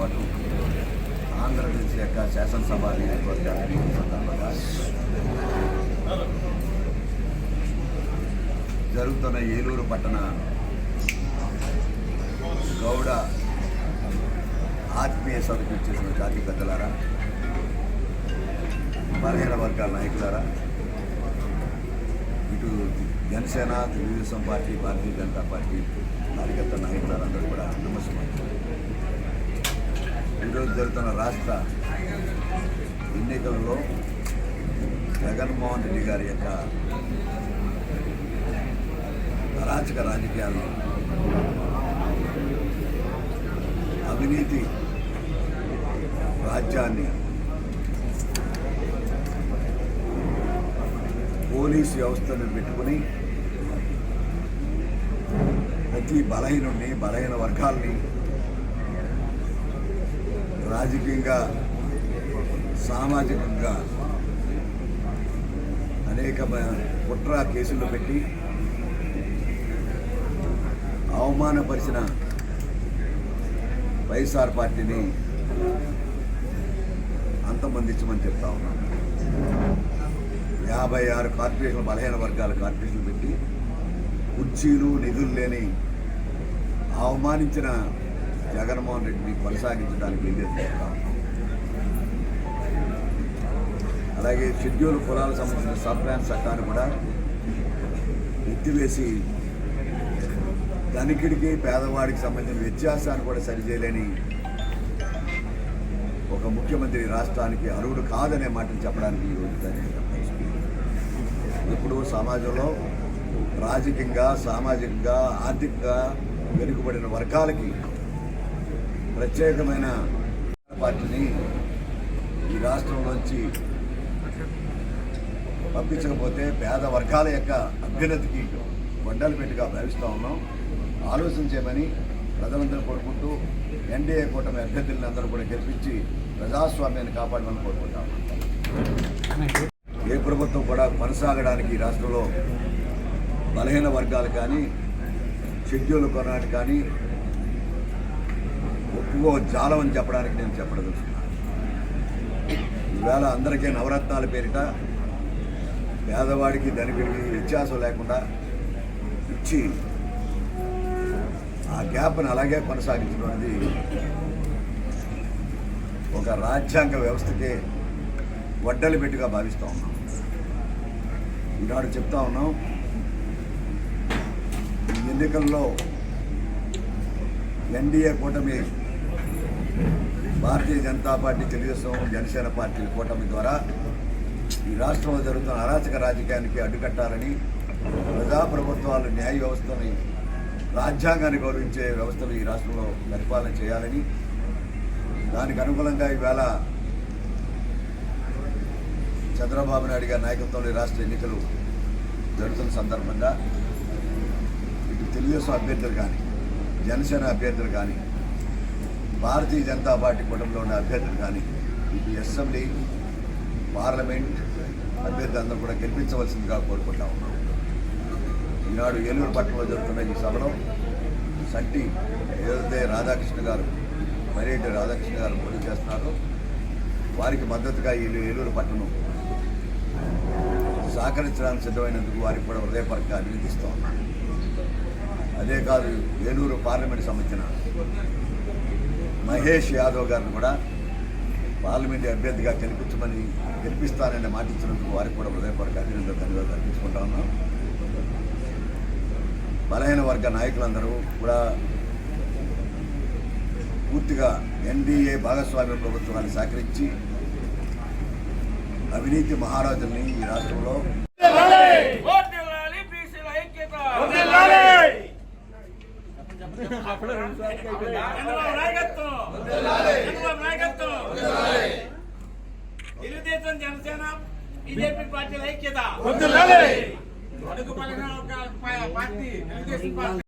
పాటు ఆంధ్రప్రదేశ్ యొక్క శాసనసభ నియోజకవర్గాన్ని సందర్భంగా జరుగుతున్న ఏలూరు పట్టణ గౌడ ఆత్మీయ సభకు చేసిన జాతి పెద్దలారా బలహీన వర్గాల నాయకులారా ఇటు జనసేన తెలుగుదేశం పార్టీ భారతీయ జనతా పార్టీ కార్యకర్త నాయకులందరూ కూడా నమస్కారం ఈరోజు జరుగుతున్న రాష్ట్ర ఎన్నికల్లో జగన్మోహన్ రెడ్డి గారి యొక్క అరాచక రాజకీయాలు అవినీతి రాజ్యాన్ని పోలీస్ వ్యవస్థను పెట్టుకుని ప్రతి బలహీనుడిని బలహీన వర్గాల్ని రాజకీయంగా సామాజికంగా అనేక కుట్ర కేసులు పెట్టి అవమానపరిచిన వైఎస్ఆర్ పార్టీని అంతమందించమని చెప్తా ఉన్నాను యాభై ఆరు కార్పొరేషన్ బలహీన వర్గాల కార్పొరేషన్లు పెట్టి కుర్చీలు నిధులు లేని అవమానించిన జగన్మోహన్ రెడ్డిని కొనసాగించడానికి అలాగే షెడ్యూల్ కులాలకు సంబంధించిన సబ్ ప్లాన్ చట్టాన్ని కూడా ఎత్తివేసి ధనికుడికి పేదవాడికి సంబంధించిన వ్యత్యాసాన్ని కూడా సరిచేయలేని ఒక ముఖ్యమంత్రి రాష్ట్రానికి అర్హుడు కాదనే మాటను చెప్పడానికి ఈరోజు ఇప్పుడు సమాజంలో రాజకీయంగా సామాజికంగా ఆర్థికంగా వెనుకబడిన వర్గాలకి ప్రత్యేకమైన పార్టీని ఈ రాష్ట్రంలోంచి పంపించకపోతే పేద వర్గాల యొక్క అభ్యున్నతికి గొడ్డలు పెట్టిగా భావిస్తూ ఉన్నాం. ఆలోచన చేయమని ప్రజలందరూ కోరుకుంటూ ఎన్డీఏ కూటమి అభ్యర్థులను అందరూ కూడా గెలిపించి ప్రజాస్వామ్యాన్ని కాపాడమని కోరుకుంటాం. ఏ ప్రభుత్వం కూడా కొనసాగడానికి ఈ రాష్ట్రంలో బలహీన వర్గాలు కానీ షెడ్యూల్ కొనడానికి కానీ ఇంకో జాలం అని చెప్పడానికి నేను చెప్పదలుచుకున్నాను ఈవేళ అందరికీ నవరత్నాల పేరిట పేదవాడికి ధనికుడికి వ్యత్యాసం లేకుండా ఇచ్చి ఆ గ్యాప్ని అలాగే కొనసాగించడం అనేది ఒక రాజ్యాంగ వ్యవస్థకే వడ్డలు పెట్టుగా భావిస్తూ ఉన్నాం. ఈనాడు చెప్తా ఉన్నాం ఎన్నికల్లో ఎన్డీఏ కూటమి భారతీయ జనతా పార్టీ తెలుగుదేశం జనసేన పార్టీల కూటమి ద్వారా ఈ రాష్ట్రంలో జరుగుతున్న అరాచక రాజకీయానికి అడ్డుకట్టాలని ప్రజాప్రభుత్వాలు న్యాయ వ్యవస్థని రాజ్యాంగాన్ని గౌరవించే వ్యవస్థలు ఈ రాష్ట్రంలో పరిపాలన చేయాలని దానికి అనుగుణంగా ఈవేళ చంద్రబాబు నాయుడు గారి నాయకత్వంలో రాష్ట్ర ఎన్నికలు జరుగుతున్న సందర్భంగా ఇటు తెలుగుదేశం అభ్యర్థులు కానీ జనసేన అభ్యర్థులు కానీ భారతీయ జనతా పార్టీ కుటుంబంలో ఉన్న అభ్యర్థులు కానీ ఇటు అసెంబ్లీ పార్లమెంట్ అభ్యర్థులందరూ కూడా గెలిపించవలసిందిగా కోరుకుంటా ఉన్నాం. ఈనాడు ఏలూరు పట్టణంలో జరుగుతున్న ఈ సభలో సంటి ఏదైతే రాధాకృష్ణ గారు మరేటి రాధాకృష్ణ గారు పోటీ చేస్తున్నారో వారికి మద్దతుగా ఈ ఏలూరు పట్టణం సహకరించడానికి సిద్ధమైనందుకు వారికి కూడా హృదయపరంగా అభినందిస్తూ ఉన్నాను అదే కాదు ఏలూరు పార్లమెంట్ సంబంధించిన మహేష్ యాదవ్ గారిని కూడా పార్లమెంట్ అభ్యర్థిగా గెలిపించమని గెలిపిస్తానని మాట ఇచ్చినందుకు వారికి కూడా హృదయపూర్వక అభినందన ధన్యవాదాలు అర్పించుకుంటా ఉన్నాం. బలహీన వర్గ నాయకులందరూ కూడా పూర్తిగా ఎన్డీఏ భాగస్వామ్య ప్రభుత్వాన్ని సహకరించి అవినీతి మహారాజుల్ని ఈ రాష్ట్రంలో ఐక్యత చంద్రబాబు నాయకత్వం చంద్రబాబు నాయకత్వం తెలుగుదేశం జనసేన బీజేపీ పార్టీల ఐక్యత. Party Telugu Desam party.